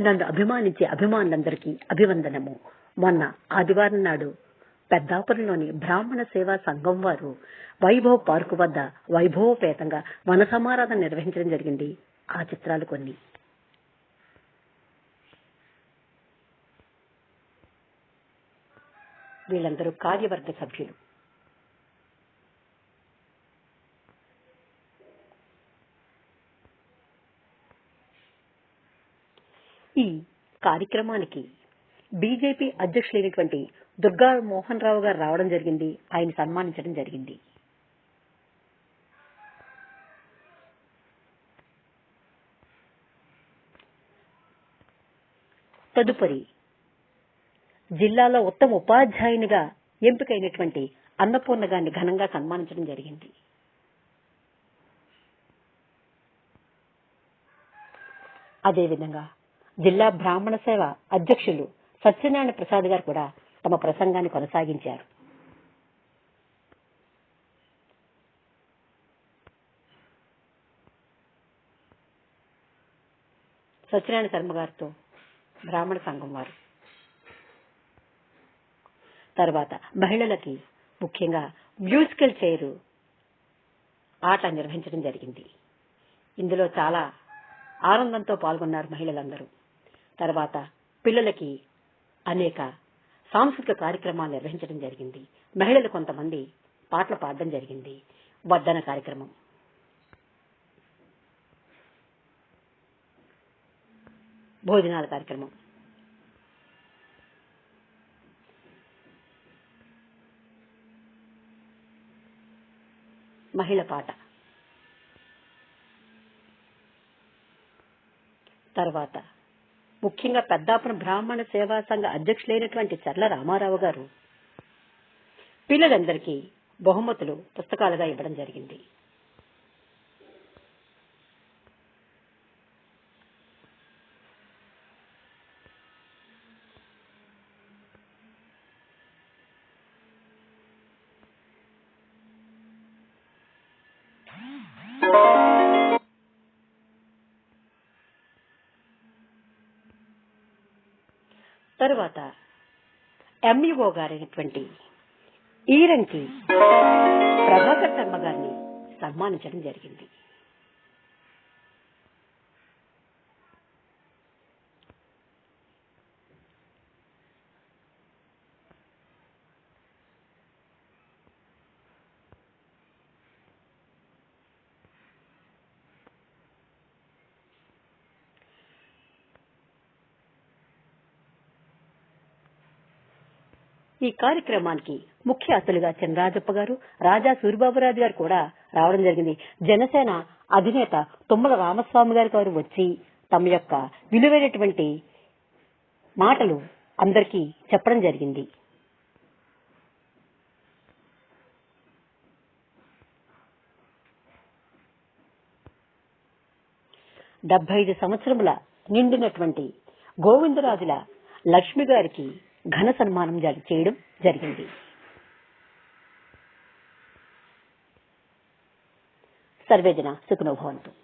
నన్ను అభిమానించే అభిమానులందరికీ అభివందనము. మొన్న ఆదివారం నాడు పెద్దాపురంలోని బ్రాహ్మణ సేవా సంఘం వారు వైభవ్ పార్కు వద్ద వైభవపేతంగా వన సమారాధన నిర్వహించడం జరిగింది. ఆ చిత్రాలు కొన్ని. వీళ్ళందరూ కార్యవర్గ సభ్యులు. ఈ కార్యక్రమానికి బీజేపీ అధ్యక్షులైనటువంటి దుర్గా మోహన్ రావు గారు రావడం జరిగింది. ఆయన సన్మానించడం జరిగింది. తదుపరి జిల్లాలో ఉత్తమ ఉపాధ్యాయునిగా ఎంపికైనటువంటి అన్నపూర్ణ గారిని ఘనంగా సన్మానించడం జరిగింది. అదేవిధంగా జిల్లా బ్రాహ్మణ సేవ అధ్యక్షులు సత్యనారాయణ ప్రసాద్ గారు కూడా తమ ప్రసంగాన్ని కొనసాగించారు. సత్యనారాయణ శర్మ గారితో బ్రాహ్మణ సంఘం వారు. తర్వాత మహిళలకి ముఖ్యంగా మ్యూజికల్ చైర్ ఆట నిర్వహించడం జరిగింది. ఇందులో చాలా ఆనందంతో పాల్గొన్నారు మహిళలందరూ. తర్వాత పిల్లలకి అనేక సాంస్కృతిక కార్యక్రమాలు నిర్వహించడం జరిగింది. మహిళలు కొంతమంది పాటలు పాడడం జరిగింది. వర్ధన కార్యక్రమం. భోజనాల కార్యక్రమం. మహిళ పాట. తర్వాత ముఖ్యంగా పెద్దాపురం బ్రాహ్మణ సేవా సంఘ అధ్యక్షులైనటువంటి చర్ల రామారావు గారు పిల్లలందరికీ బహుమతులు పుస్తకాలుగా ఇవ్వడం జరిగింది. తరువాత ఎంఈఓ గారైనటువంటి ఈరంకి ప్రభాకర్ శర్మ గారిని సన్మానించడం జరిగింది. ఈ కార్యక్రమానికి ముఖ్య అతిథులుగా చంద్రాజప్ప గారు రాజా సూరిబాబురాజు గారు కూడా రావడం జరిగింది. జనసేన అధినేత తుమ్మల రామస్వామి గారి గారు వచ్చి తమ యొక్క విలువైనటువంటి మాటలు అందరికీ చెప్పడం జరిగింది. డెబ్బై ఐదు సంవత్సరముల నిండినటువంటి గోవిందరాజుల లక్ష్మి గారికి ఘన సన్మానం జరి- చేయడం జరిగింది. సర్వేజన సుఖనోభవంతు